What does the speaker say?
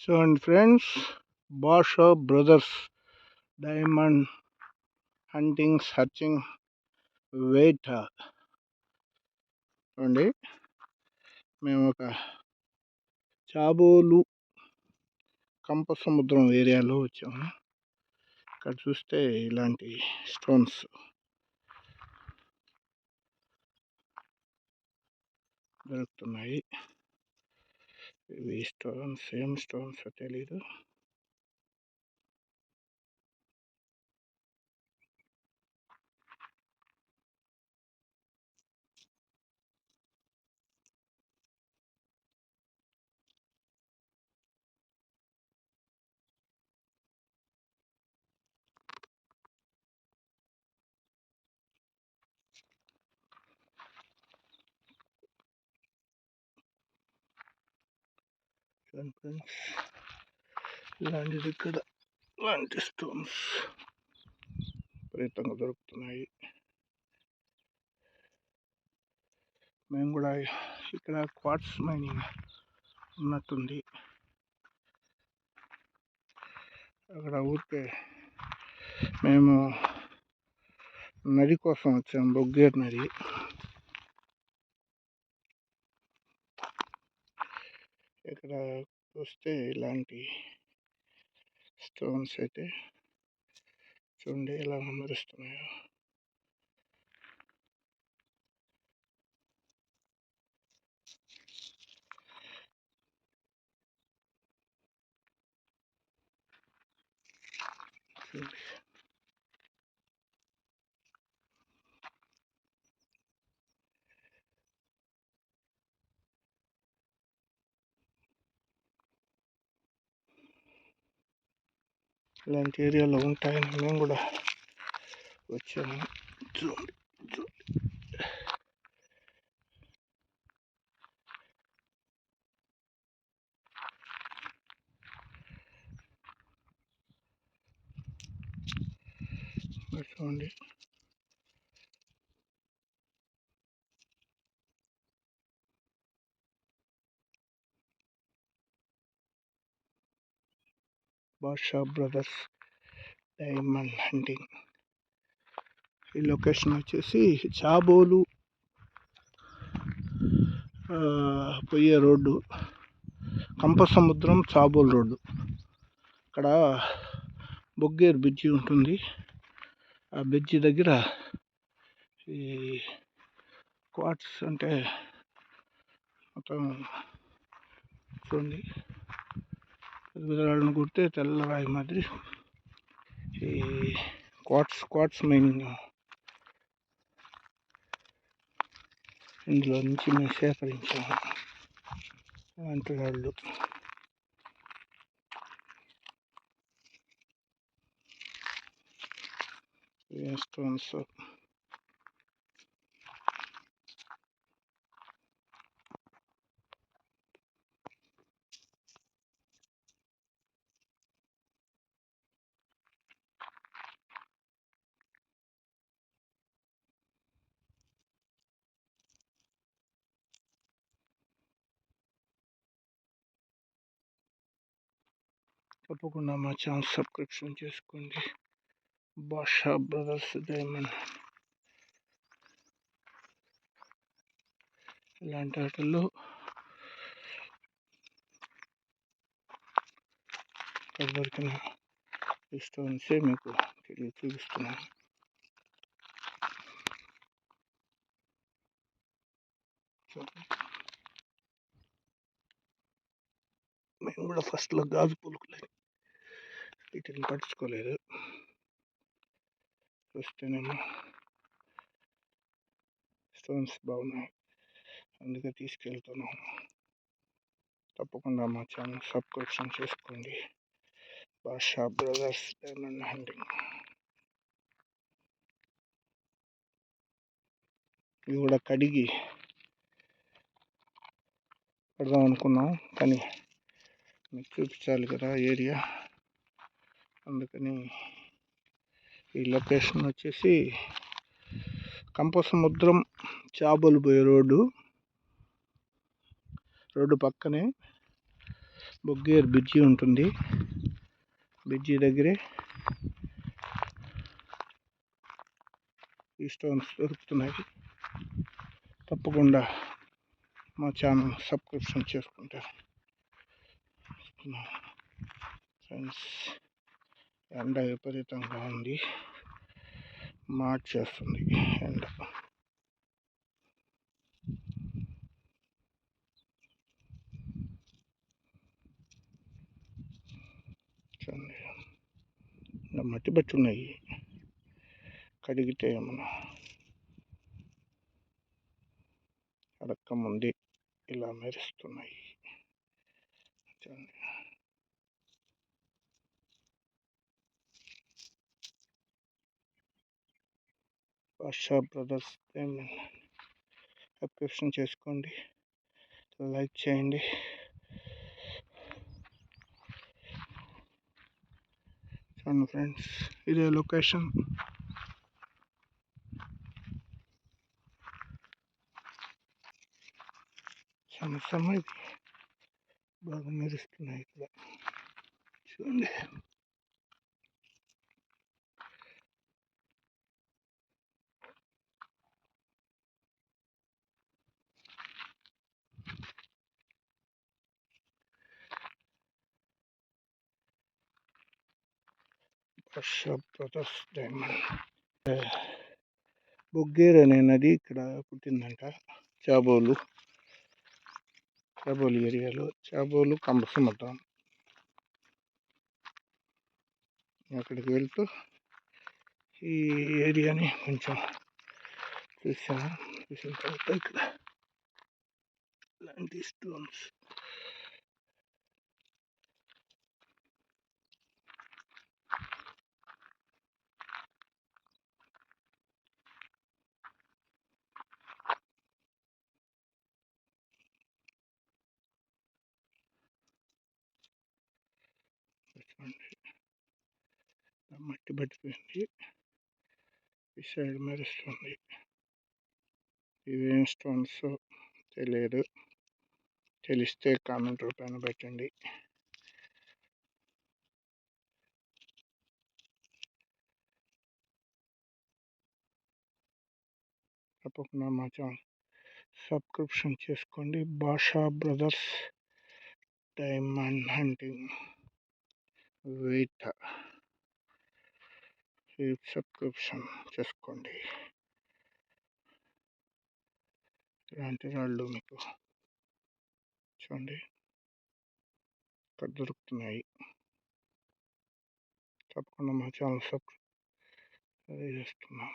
చూడండి friends Basha brothers diamond hunting searching wait చూడండి మేము ఒక చాబోలు కంప సముద్రం ఏరియాలో వచ్చాము. ఇక్కడ చూస్తే ఇలాంటి స్టోన్స్. దొరుకుతున్నాయి. ఇవి స్టోన్స్ సేమ్ స్టోన్స్ తెలీదు చూడండి ఫ్రెండ్స్ ఇలాంటిది ఇక్కడ. ఇలాంటి స్టోన్స్ విపరీతంగా దొరుకుతున్నాయి. మేము కూడా ఇక్కడ క్వార్ట్స్ మైనింగ్ ఉన్నట్టుంది. అక్కడ ఊరికే మేము నది కోసం వచ్చాము బొగ్గేరు నది. ఇక్కడ చూస్తే ఇలాంటి స్టోన్స్ అయితే చూడండి ఎలా మెరుస్తున్నాయో చూడండి ఇలాంటి ఏరియాలో ఉంటాయని మేము కూడా వచ్చాము. చూడండి చూడండి. చూడండి. Basha brothers diamond hunting. ఈ లొకేషన్ వచ్చేసి చాబోలు ఆ, పోయే రోడ్డు కంప సముద్రం చాబోలు రోడ్డు. ఇక్కడ బొగ్గేరు బ్రిడ్జి ఉంటుంది. ఆ బ్రిడ్జి దగ్గర ఈ క్వార్ట్స్ అంటే మొత్తం చూడండి. విధరాలను కుడితే తెల్లరాయి మాదిరి ఈ క్వాట్స్ క్వాట్స్ మైనింగ్. ఇందులో నుంచి మేము సేకరించాము అలాంటి రాళ్ళు స్టోన్స్? తప్పకుండా మా ఛానల్ సబ్స్క్రిప్షన్ చేసుకోండి బాషా బ్రదర్స్ డైమండ్ ఇలాంటి వాటిల్లో ఇక్కడ దొరికిన ఈ స్టోన్సే మీకు తెలియ చూపిస్తున్నాను చూడండి. మేము కూడా ఫస్ట్లో గాజు పులుకులే వీటిని పట్టించుకోలేదు చూస్తేనేమో స్టోన్స్ బాగున్నాయి. అందుకే తీసుకెళ్తున్నాం తప్పకుండా మా ఛానల్ సబ్స్క్రిప్షన్ చేసుకోండి. Basha brothers diamond hunting. ఇవి కూడా కడిగి పెడదాం అనుకున్నాం. కానీ మీకు చూపించాలి కదా ఏరియా. అందుకని ఈ లొకేషన్ వచ్చేసి కంపసముద్రం చాబలు పోయే రోడ్డు. రోడ్డు పక్కనే బొగ్గేరు బ్రిడ్జి ఉంటుంది. బ్రిడ్జి దగ్గరే ఈ స్టోన్స్ దొరుకుతున్నాయి. తప్పకుండా మా ఛానల్ సబ్స్క్రిప్షన్ చేసుకుంటారు ఫ్రెండ్స్ ఎండ విపరీతంగా ఉంది. మార్చేస్తుంది ఎండ. చూడండి. మట్టి బట్టి ఉన్నాయి. కడిగితే ఏమన్నా అడక్క ముందే ఇలా మెరుస్తున్నాయి. చూడండి. వర్ష బ్రదర్స్ సబ్స్క్రిప్షన్ చేసుకోండి. లైక్ చేయండి. చూడండి ఫ్రెండ్స్ ఇదే లొకేషన్. సమస్య ఇది. బాగా మెరుస్తున్నాయి ఇక్కడ. చూడండి. వర్ష బ్రదర్స్ డైమండ్ బొగ్గేర్ అనే నది ఇక్కడ పుట్టిందంట చాబోలు. చాబోలు ఏరియాలో. చాబోలు కంబసమతం అక్కడికి వెళ్తూ ఈ ఏరియాని కొంచెం చూసాను చూసిన తర్వాత ఇక్కడ ఇలాంటి స్టోన్స్ మట్టి పట్టిపోయింది ఈ సైడ్ మెరుస్తుంది. ఇవేం స్టోన్స్ తెలియదు తెలిస్తే కామెంట్ రూపాయన పెట్టండి. తప్పకుండా మా ఛానల్ సబ్స్క్రిప్షన్ చేసుకోండి. Basha brothers diamond hunting wait subscription చేసుకోండి. ఇలాంటి రాళ్ళు మీకు చూడండి. ఇక్కడ దొరుకుతున్నాయి తప్పకుండా మా ఛానల్ సబ్స్క్రైబ్ చేస్తున్నాం.